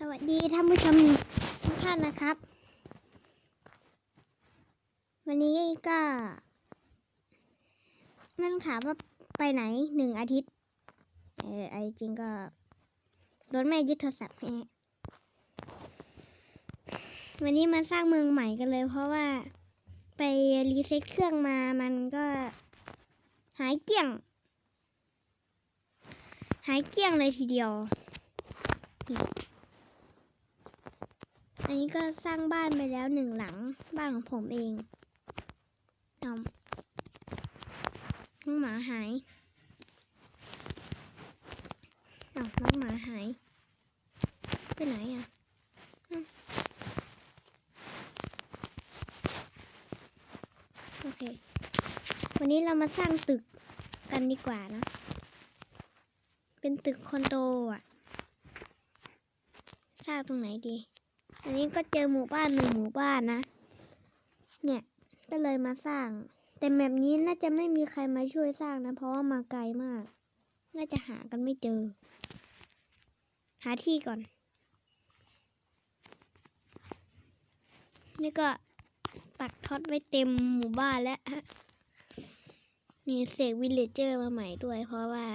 สวัสดีท่านผู้ชมทุกท่านนะครับ วันนี้ก็ไม่ต้องถามว่าไปไหนหนึ่งอาทิตย์ เออไอจริงก็โดนแม่ยึดโทรศัพท์แม่วันนี้มาสร้างเมืองใหม่กันเลย เพราะว่าไปรีเซ็ตเครื่องมามันก็หายเกลี้ยง หายเกลี้ยงเลยทีเดียว อันนี้ก็สร้างบ้านไปแล้วหนึ่งหลัง บ้านของผมเองเอาน้องหมาหายเอาน้องหมาหาย ไปไหนอะโอเค วันนี้เรามาสร้างตึกกันดีกว่านะ เป็นตึกคอนโดอะ สร้างตรงไหนดี อันนี้ก็เจอหมู่บ้านหนึ่งหมู่บ้านนะ เนี่ยก็เลยมาสร้าง แต่แบบนี้น่าจะไม่มีใครมาช่วยสร้างนะ เพราะว่ามาไกลมาก น่าจะหากันไม่เจอ หาที่ก่อน นี่ก็ปักท็อตไว้เต็มหมู่บ้านแล้วฮะนี่เสกวิลเลจเจอร์มาใหม่ด้วย เพราะว่า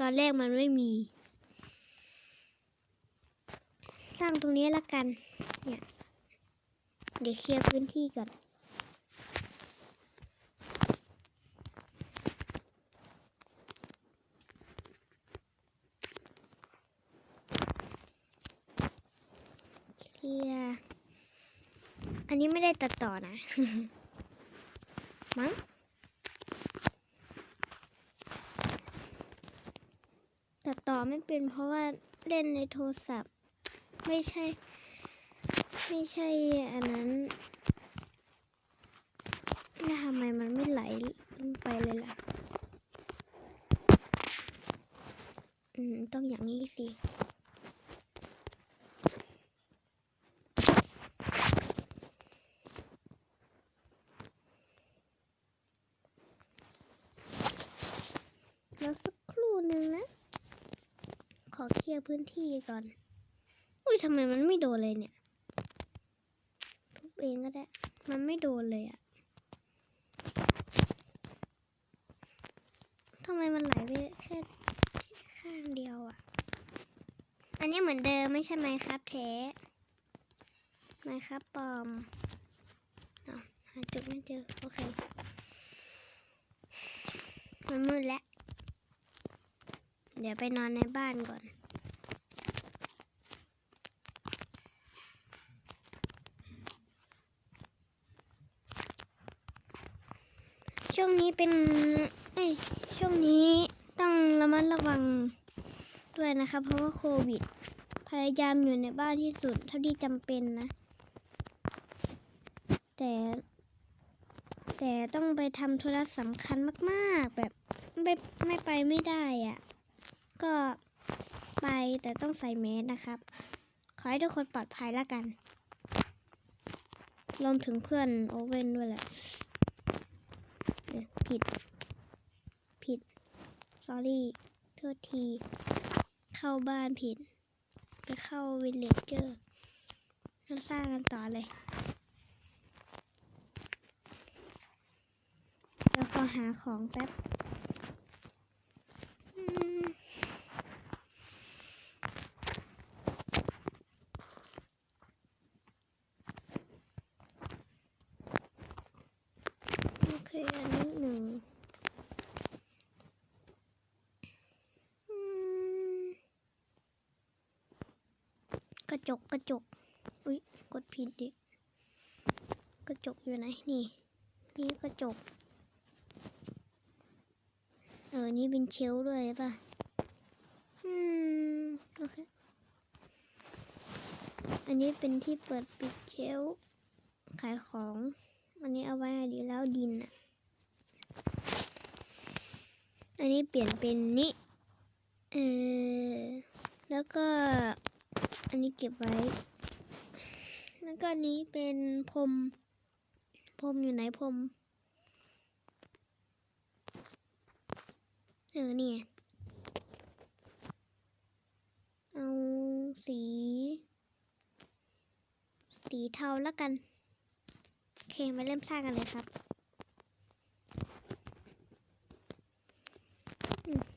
ตอนแรกมันไม่มี สร้างตรงนี้ละกัน เนี่ย เดี๋ยวเคลียร์พื้นที่ก่อนเคลียร์อันนี้ไม่ได้ตัดต่อนะ มั้ง ตัดต่อไม่เป็นเพราะว่าเล่นในโทรศัพท์ ไม่ใช่ ไม่ใช่อันนั้นแล้วทำไมมันไม่ไหลลงไปเลยล่ะ อืม ต้องอย่างนี้สิแล้วสักครู่หนึ่งนะ ขอเคลียร์พื้นที่ก่อน ทำไมมันไม่โดนเลยเนี่ย ทุบเองก็ได้ มันไม่โดนเลยอะทำไมมันไหลไปแค่ข้างเดียวอะอันนี้เหมือนเดิมไม่ใช่ไหมครับแท้ไหมครับปลอมอาหาจุดไม่เจอ โอเค มันมืดแล้ว เดี๋ยวไปนอนในบ้านก่อน ช่วงนี้เป็นเอ้ยช่วงนี้ต้องระมัดระวังด้วยนะคะ เพราะว่าโควิด พยายามอยู่ในบ้านที่สุดเท่าที่จำเป็นนะ แต่ แต่ต้องไปทำธุระสำคัญมากๆ แบบไม่ไม่ไปไม่ได้อะ่ะ ก็ไปแต่ต้องใส่แมสนะครับ ขอให้ทุกคนปลอดภัยแล้วกันรวมถึงเพื่อนโอเว่นด้วยแหละ ผิด ผิด sorry โทษที เข้าบ้านผิด ไปเข้าวิลเลจเจอร์เราสร้างกันต่อเลยแล้วก็หาของแป๊บอืมโอเค อันนี้หนึ่งอืมกระจก กระจก อุ๊ย กดผิดดิ กระ จกอยู่ไหนนี่ นี่กระจก เออ นี่เป็นเชลฟ์ด้วยป่ะ อืม โอเค อันนี้เป็นที่เปิดปิดเชลฟ์ขายของ อันนี้เอาไว้ดีแล้วดินอะ อันนี้เปลี่ยนเป็นนี้เออแล้วก็อันนี้เก็บไว้ แล้วก็อันนี้เป็นพรม พรมอยู่ไหนพรมเออเนี่ยเอาสี สีเทาแล้วกัน โอเค มาเริ่มสร้างกันเลยครับ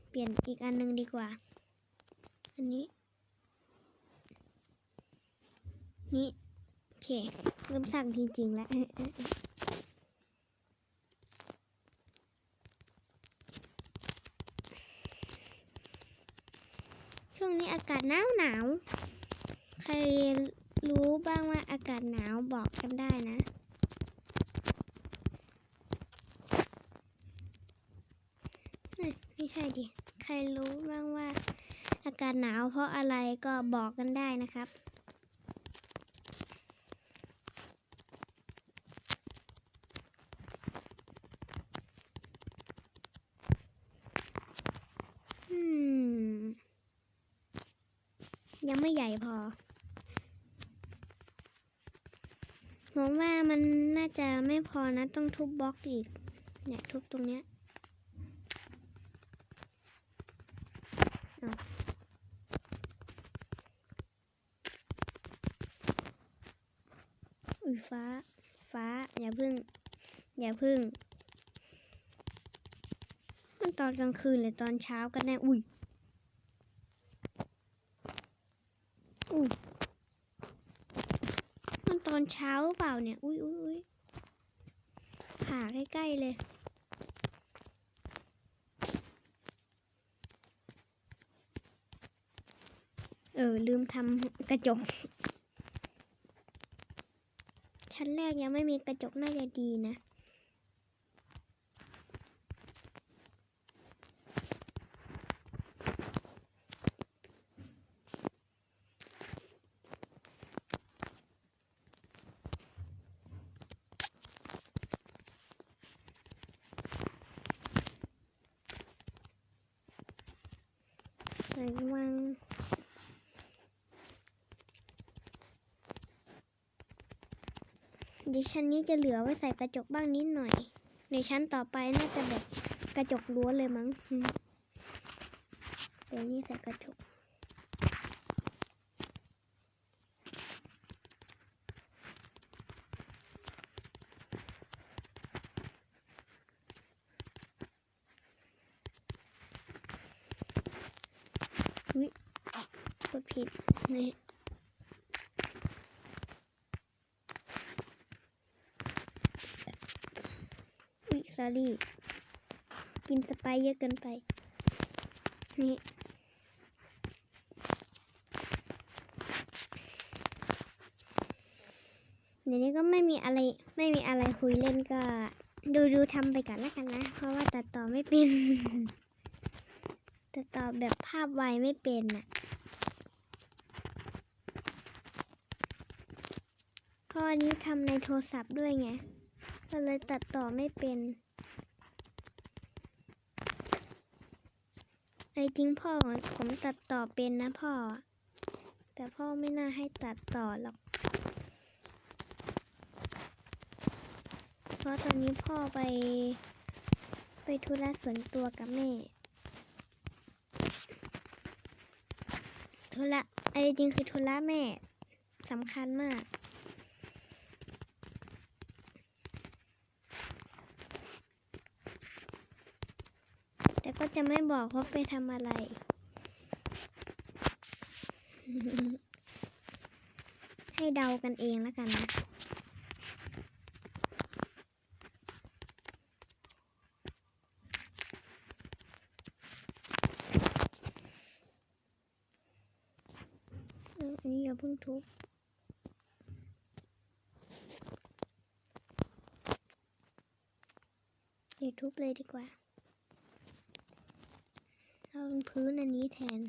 เปลี่ยนอีกอันหนึงดีกว่า อันนี้ นี่ โอเค เริ่มสร้างจริงๆแล้ว ช่วง น้าหนาวหนาว ใครรู้บ้างว่าอากาศหนาวบอกกันได้นะไม่ใช่ดิ ใครรู้บ้างว่า อากาศหนาวเพราะอะไรก็บอกกันได้นะครับ ยังไม่ใหญ่พอผมว่ามันน่าจะไม่พอนะต้องทุบบล็อกอีก เนี่ยทุบตรงเนี้ยอุ้ยฟ้า ฟ้า อย่าพึ่ง อย่าพึ่ง มันตอนกลางคืนหรือตอนเช้ากันแน่ อุ้ย มันต อนเช้าเปล่าเนี่ย อุ้ยอุ้ยอุ้ยหาใกล้ๆเลยเออ ลืมทำกระจก ชั้นแรกยังไม่มีกระจกน่าจะดีนะ ไหนวางเดี๋ยว ชั้นนี้จะเหลือไว้ใส่กระจกบ้างนิดหน่อย ในชั้นต่อไปน่าจะแบบกระจกล้วนเลยมั้งเดี๋ยวนี้ใส่กระจก อุ๊ยกดผิดนี่อุ๊ยสอ รี่ กินสไปเยอะเกินไป นี่เดี๋ยวนี้ก็ไม่มีอะไรไม่มีอะไรคุยเล่นก็ ดูดูทำไปก่อนแล้วกันนะ เพราะว่าตัดต่อไม่เป็นตัดต่อแบบภาพไวไม่เป็นน่ะเพราะอันนี้ทำในโทรศัพท์ด้วยไง ก็เลยตัดต่อไม่เป็น ไอ้จริงพ่อผมตัดต่อเป็นนะพ่อ แต่พ่อไม่น่าให้ตัดต่อหรอก เพราะตอนนี้พ่อไป ไปธุระส่วนตัวกับแม่ ธุระไอ้จริงคือธุระแม่สำคัญมาก แต่ก็จะไม่บอกว่าไปทำอะไร ให้เดากันเองแล้วกันนะเอออันนี้อย่าเพิ่งทุบเดี๋ยวทุบเลยดีกว่า เอาเป็นพื้นอันนี้แทน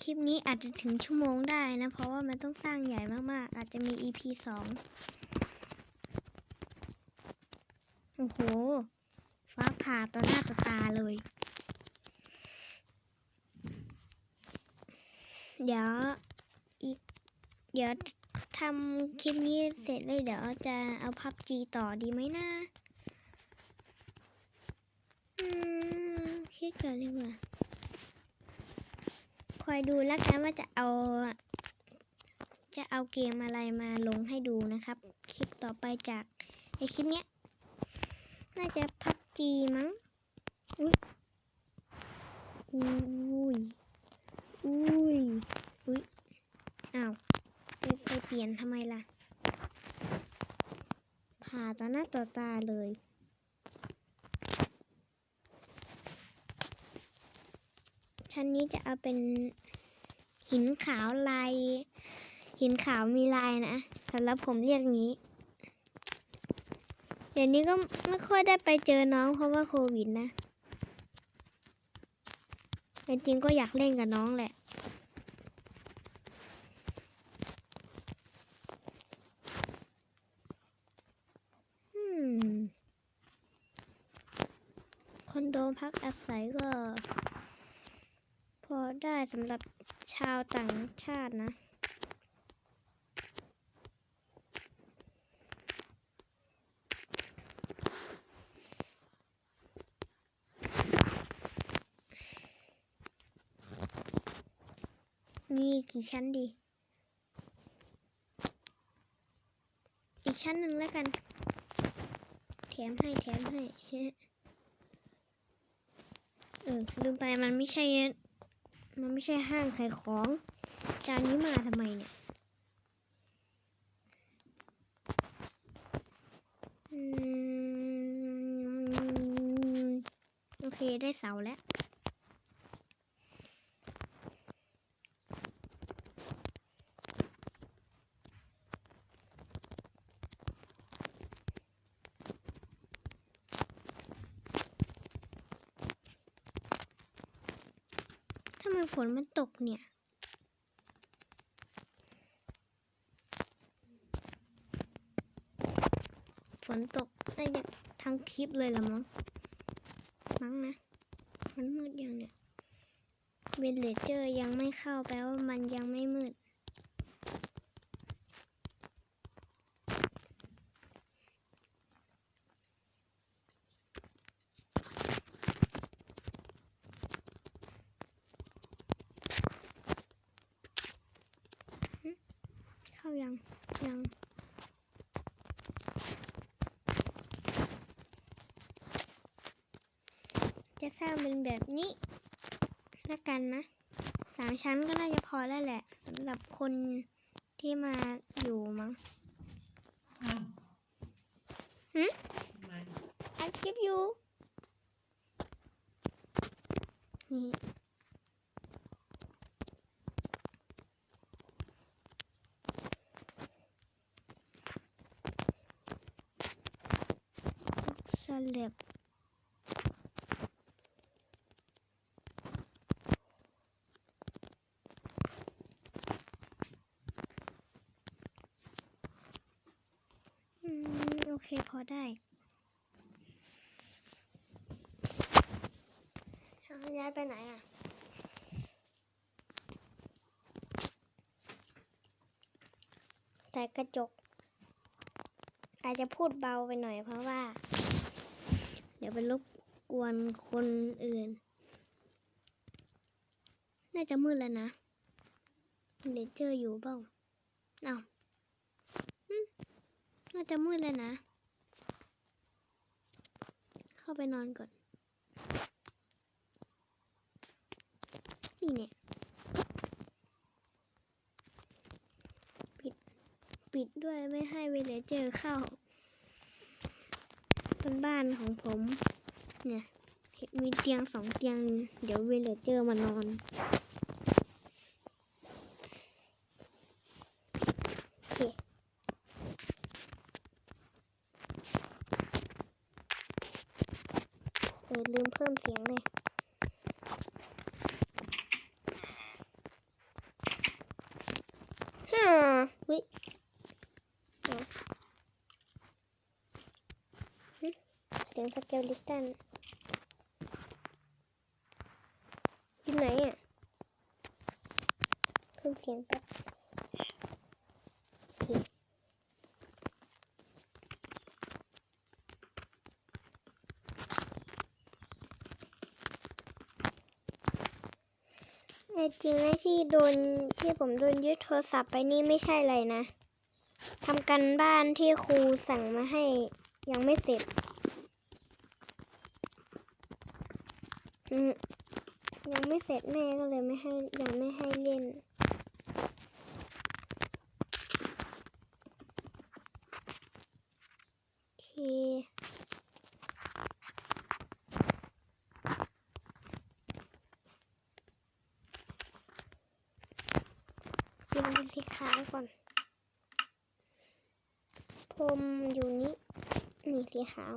คลิปนี้อาจจะถึงชั่วโมงได้นะ เพราะว่ามันต้องสร้างใหญ่มากๆ อาจจะมี EP สองโอ้โห ฟ้าผ่าต่อหน้าต่อตาเลย เดี๋ยวอีกเดี๋ยว ทำคลิปนี้เสร็จเลยเดี๋ยวจะเอาพับจีต่อดีไหมนะอืมคิดก่อนดีกว่าคอยดูแล้วกันว่าจะเอา จะเอาเกมอะไรมาลงให้ดูนะครับ คลิปต่อไปจากไอคลิปเนี้ย น่าจะพับจีมั้ง อุ้ยอุ้ยอุ้ยอุ้ยอ้าว เปลี่ยนทำไมล่ะ ผ่าต่อหน้าต่อตาเลย ชั้นนี้จะเอาเป็นหินขาวลาย หินขาวมีลายนะสำหรับผมเรียกงี้ เดี๋ยวนี้ก็ไม่ค่อยได้ไปเจอน้องเพราะว่าโควิดนะแต่จริงก็อยากเล่นกับน้องแหละ อืม คอนโด พักอาศัยก็ พอได้สำหรับชาวต่างชาตินะมีกี่ชั้นดี อีกชั้นหนึ่งแล้วกัน แถมให้แถมให้ ออลืมไปมันไม่ใช่ มันไม่ใช่ห้างขายของ จานนี้มาทำไมเนี่ยอืมโอเคได้เสาแล้ว ฝนมันตกเนี่ย ฝนตกได้จะทั้งคลิปเลยละมั้ง มั้งนะ มันมืดยังเนี่ยเวลเลเจอร์ยังไม่เข้าแปลว่ามันยังไม่มืด เข้ายัง ยังจะสร้างเป็นแบบนี้แล้วกันนะสามชั้นก็น่าจะพอแล้วแหละสำหรับคนที่มาอยู่มั้งอ้าวหึทำไมอัดคลิปอยู่นี่สลับอืม โอ เคพอได้เอาย้ายไปไหนอะแต่กระจก อาจจะพูดเบาไปหน่อยเพราะว่า เดี๋ยวไปรบกวนคนอื่น น่าจะมืดแล้วนะเลเจอร์อยู่เปล่าอ้าวอืมน่าจะมืดแล้วนะ เข้าไปนอนก่อน นี่เนี่ย ปิด ปิดด้วยไม่ให้เวเลเจอร์เข้าเป็นบ้านของผม เนี่ย มีเตียงสองเตียง เดี๋ยวเวเลเจอร์มานอน โอเค เออลืมเพิ่มเสียงเลย ฮ่าวิเอาหึเสเกลลิตันอยู่ไหนอะเพิ่มเสียงแป๊บโอเคแต่จริงนะที่โดนที่ผมโดนยึดโทรศัพท์ไปนี่ไม่ใช่อะไรนะทำกันบ้านที่ครูสั่งมาให้ยังไม่เสร็จอืม ยังไม่เสร็จแม่ก็เลยไม่ให้ยังไม่ให้เล่น โอเคเปลี่ยนเป็นสีขาวก่อนพรมอยู่นี้นี่สีขาว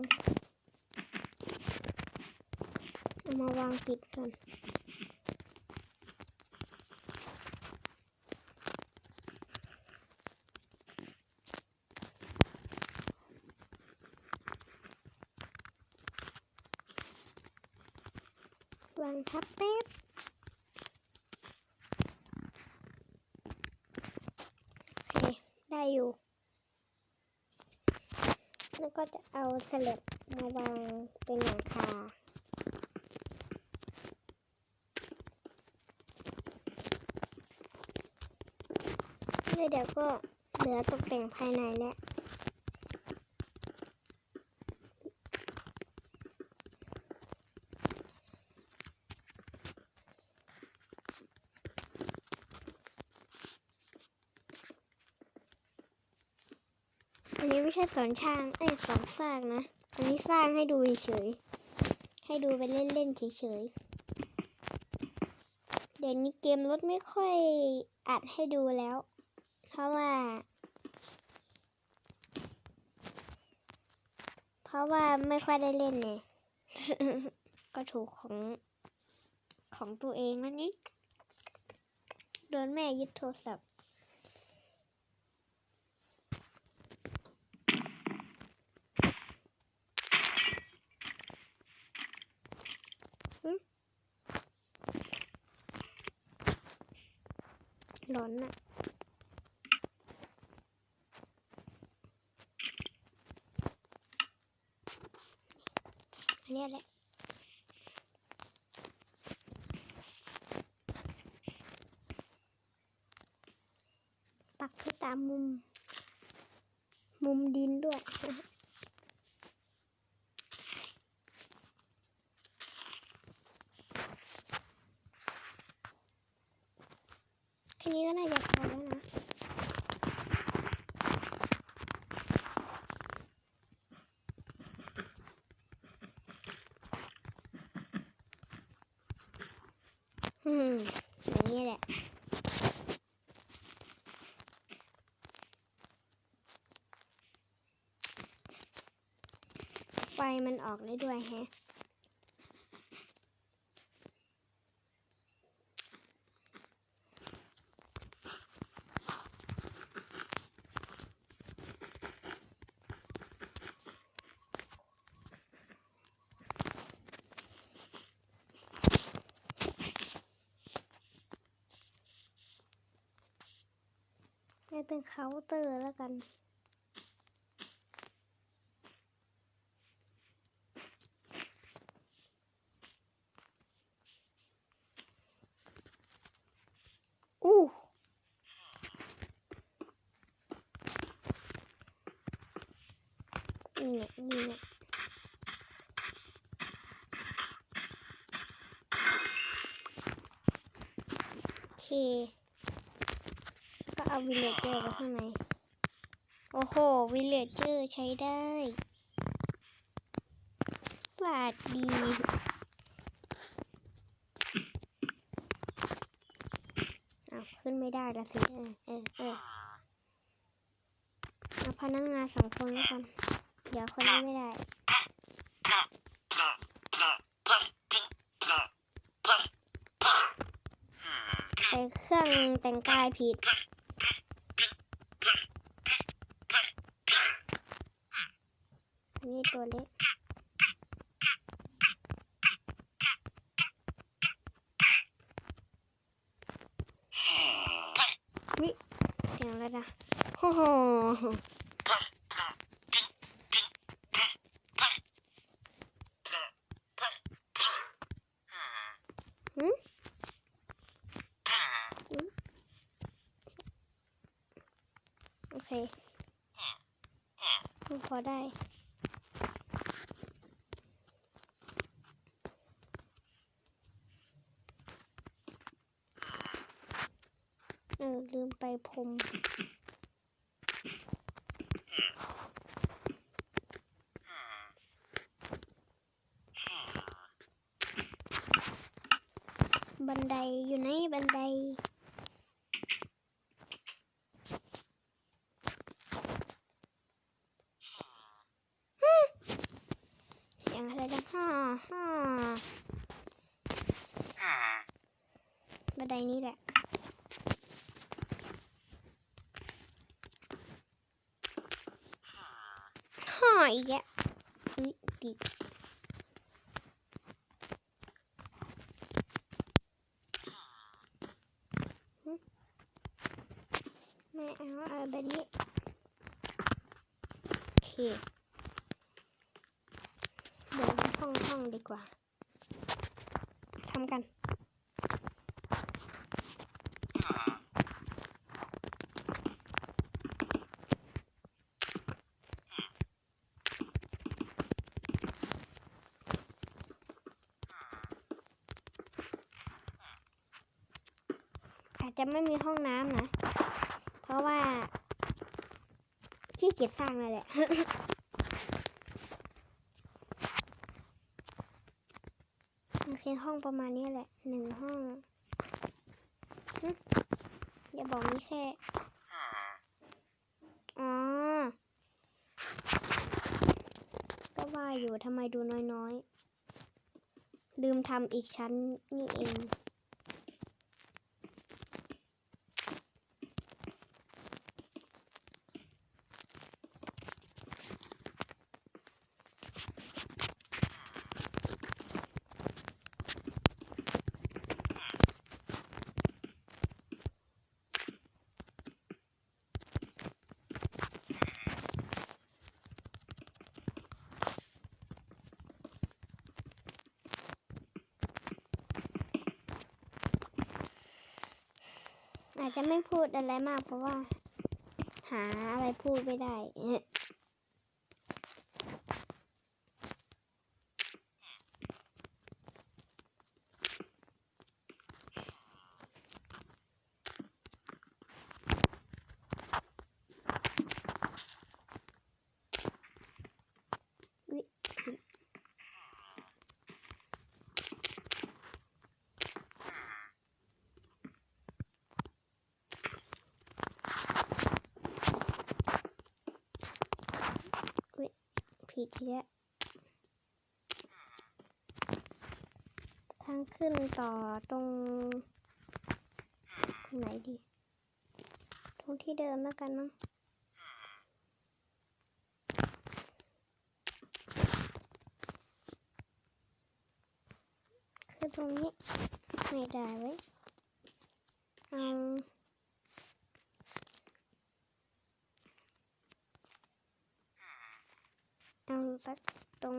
มาวางปิดกัน วางทับแป๊บโอเค ได้อยู่ แล้วก็จะเอาสลับมาวางเป็นหลังคา แล้วเดี๋ยวก็เหลือตกแต่งภายในแล้วอันนี้ไม่ใช่สอนช่างเอ้สอนสร้างนะ อันนี้สร้างให้ดูเฉยๆให้ดูไปเล่นๆเฉยๆ เดี๋ยวนี้เกมรถไม่ค่อยอัดให้ดูแล้ว ราะว่า เพราะว่าไม่ค่อยได้เล่นไงก็ถูกของของตัวเองนั่นนี่โดนแม่ยึดโทรศัพท์ ร้อนอะอันเนี้ยแหละ ปักที่ตามมุม มุมดินด้วย แค่นี้ก็น่าจะพอแล้วนะอืมอย่างนี้แหละไฟมันออกได้ด้วยแฮะ เป็นเคาน์เตอร์แล้วกัน อู้นี่เนี่ยนี่เนี่ยโอเค ก็เอาวิลเลจเจอร์ไว้ข้างใน โอ้โห วิลเลจเจอร์ใช้ได้บาดดีอ้าวขึ้นไม่ได้ละสิ เออเออเออเอาพนักงานสองคนแล้วกัน เดี๋ยวคนนี้ไม่ได้ใส่เครื่องแต่งกายผิด ตัวเล็กวิเสียงอะไรนะโอ้โหโอเคพอได้ มไปพรมบันไดอยู่ไหนบันไดเสียงอะไรดังฮ่าฮ่าบันไดนี้แหละ ฮ่าอีกแล้วอุ๊ยติดหึไม่เอาเอาแบบนี้โอเคเดินห้องห้องๆดีกว่าทำกัน อาจจะไม่มีห้องน้ำนะ เพราะว่าขี้เกียจสร้างนั่นแหละโอเคห้องประมาณนี้แหละหนึ่งห้องอย่าบอกมีแค่ อ๋อ ก็ว่าอยู่ทำไมดูน้อยๆ ลืมทำอีกชั้นนี่เอง อาจจะไม่พูดอะไรมากเพราะว่า หาอะไรพูดไม่ได้ ผิดทีแล้วทางขึ้นต่อตรง ไหนดี ตรงที่เดิมแล้วกันมั้งคือตรงนี้ ไม่ได้ไว้ 发咚